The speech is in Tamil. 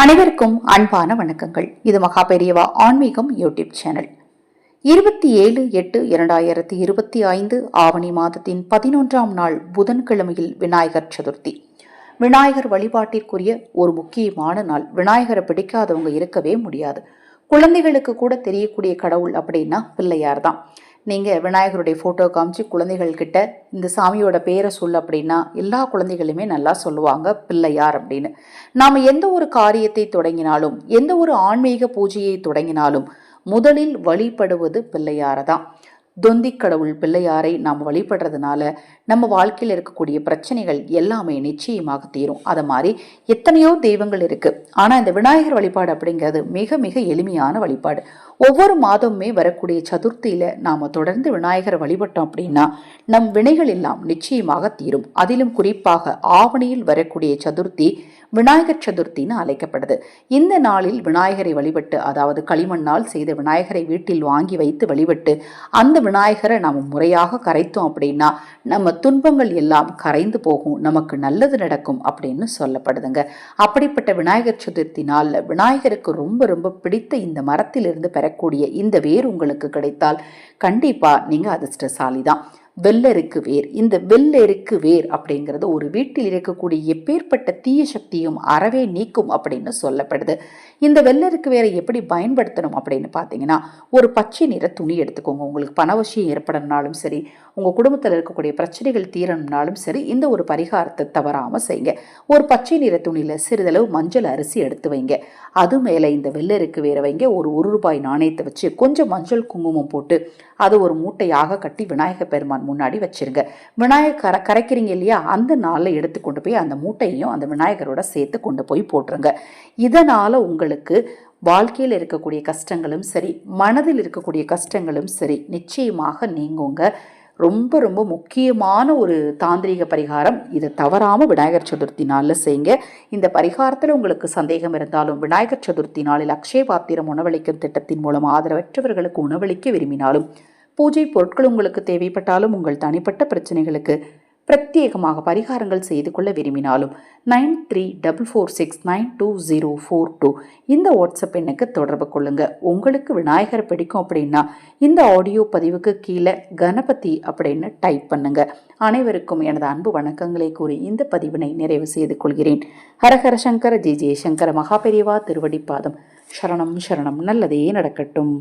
அனைவருக்கும் அன்பான வணக்கங்கள். இது மகா பெரியவா ஆன்மீகம் யூடியூப் சேனல். இருபத்தி ஏழு எட்டு இரண்டாயிரத்தி இருபத்தி ஐந்து ஆவணி மாதத்தின் பதினொன்றாம் நாள் புதன்கிழமையில் விநாயகர் சதுர்த்தி. விநாயகர் வழிபாட்டிற்குரிய ஒரு முக்கியமான நாள். விநாயகரை பிடிக்காதவங்க இருக்கவே முடியாது. குழந்தைகளுக்கு கூட தெரியக்கூடிய கடவுள் அப்படின்னா பிள்ளையார் தான் நீங்கள் விநாயகருடைய ஃபோட்டோ காமிச்சு குழந்தைகள் கிட்ட இந்த சாமியோட பேரை சொல் அப்படின்னா எல்லா குழந்தைகளுமே நல்லா சொல்லுவாங்க பிள்ளையார் அப்படின்னு. நாம் எந்த ஒரு காரியத்தை தொடங்கினாலும் எந்த ஒரு ஆன்மீக பூஜையை தொடங்கினாலும் முதலில் வழிபடுவது பிள்ளையாரை தான் தொந்திக் கடவுள் பிள்ளையாரை நாம் வழிபடுறதுனால நம்ம வாழ்க்கையில் இருக்கக்கூடிய பிரச்சனைகள் எல்லாமே நிச்சயமாக தீரும். அதை மாதிரி எத்தனையோ தெய்வங்கள் இருக்கு. ஆனால் இந்த விநாயகர் வழிபாடு அப்படிங்கிறது மிக மிக எளிமையான வழிபாடு. ஒவ்வொரு மாதமுமே வரக்கூடிய சதுர்த்தியில நாம தொடர்ந்து விநாயகரை வழிபட்டோம் அப்படின்னா நம் வினைகள் எல்லாம் நிச்சயமாக தீரும். அதிலும் குறிப்பாக ஆவணியில் வரக்கூடிய சதுர்த்தி விநாயகர் சதுர்த்தின்னு அழைக்கப்படுது. இந்த நாளில் விநாயகரை வழிபட்டு அதாவது களிமண்ணால் செய்த விநாயகரை வீட்டில் வாங்கி வைத்து வழிபட்டு அந்த விநாயகரை நாம் முறையாக கரைத்தோம் அப்படின்னா நம்ம துன்பங்கள் எல்லாம் கரைந்து போகும் நமக்கு நல்லது நடக்கும் அப்படின்னு சொல்லப்படுதுங்க. அப்படிப்பட்ட விநாயகர் சதுர்த்தி நாளில் விநாயகருக்கு ரொம்ப ரொம்ப பிடித்த இந்த மரத்திலிருந்து பெறக்கூடிய இந்த வேர் உங்களுக்கு கிடைத்தால் கண்டிப்பாக நீங்கள் அதிர்ஷ்டசாலி தான் வெள்ளருக்கு வேர். இந்த வெள்ளருக்கு வேர் அப்படிங்கிறது ஒரு வீட்டில் இருக்கக்கூடிய எப்பேற்பட்ட தீய சக்தியும் அறவே நீக்கும் அப்படின்னு சொல்லப்படுது. இந்த வெள்ளருக்கு வேரை எப்படி பயன்படுத்தணும் அப்படின்னு பார்த்தீங்கன்னா ஒரு பச்சை நிற துணி எடுத்துக்கோங்க. உங்களுக்கு பணவசியம் ஏற்படணும்னாலும் சரி உங்கள் குடும்பத்தில் இருக்கக்கூடிய பிரச்சனைகள் தீரணும்னாலும் சரி இந்த ஒரு பரிகாரத்தை தவறாமல் செய்யுங்க. ஒரு பச்சை நிற துணியில் சிறிதளவு மஞ்சள் அரிசி எடுத்து வைங்க. அது மேலே இந்த வெள்ளருக்கு வேற வைங்க. ஒரு ஒரு ரூபாய் நாணயத்தை வச்சு கொஞ்சம் மஞ்சள் குங்குமம் போட்டு அது ஒரு மூட்டையாக கட்டி விநாயகர் பெருமான் முன்னாடி வச்சிருங்க. விநாயகர் கர கரைக்கிறீங்க இல்லையா? அந்த நாளில் எடுத்து கொண்டு போய் அந்த மூட்டையும் அந்த விநாயகரோட சேர்த்து கொண்டு போய் போட்டுருங்க. இதனால் உங்களுக்கு வாழ்க்கையில் இருக்கக்கூடிய கஷ்டங்களும் சரி மனதில் இருக்கக்கூடிய கஷ்டங்களும் சரி நிச்சயமாக நீங்குங்க. ரொம்ப ரொம்ப முக்கியமான ஒரு தாந்திரிக பரிகாரம். இதை தவறாமல் விநாயகர் சதுர்த்தி நாளில் செய்யுங்க. இந்த பரிகாரத்தில் உங்களுக்கு சந்தேகம் இருந்தாலும் விநாயகர் சதுர்த்தி நாளில் அக்ஷய பாத்திரம் உணவளிக்கும் திட்டத்தின் மூலம் ஆதரவற்றவர்களுக்கு உணவளிக்க விரும்பினாலும் பூஜை பொருட்கள் உங்களுக்கு தேவைப்பட்டாலும் உங்கள் தனிப்பட்ட பிரச்சனைகளுக்கு பிரத்யேகமாக பரிகாரங்கள் செய்து கொள்ள விரும்பினாலும் nine three double four six nine two zero four two. இந்த வாட்ஸ்அப் எண்ணுக்கு தொடர்பு கொள்ளுங்கள் உங்களுக்கு விநாயகர் பிடிக்கும் அப்படின்னா இந்த ஆடியோ பதிவுக்கு கீழே கணபதி அப்படின்னு டைப் பண்ணுங்க. அனைவருக்கும் எனது அன்பு வணக்கங்களை கூறி இந்த பதிவினை நிறைவு செய்து கொள்கிறேன். ஹரஹர சங்கர ஜெய ஜெயசங்கர மகாபெரிவா திருவடிப்பாதம் சரணம் சரணம். நல்லதே நடக்கட்டும்.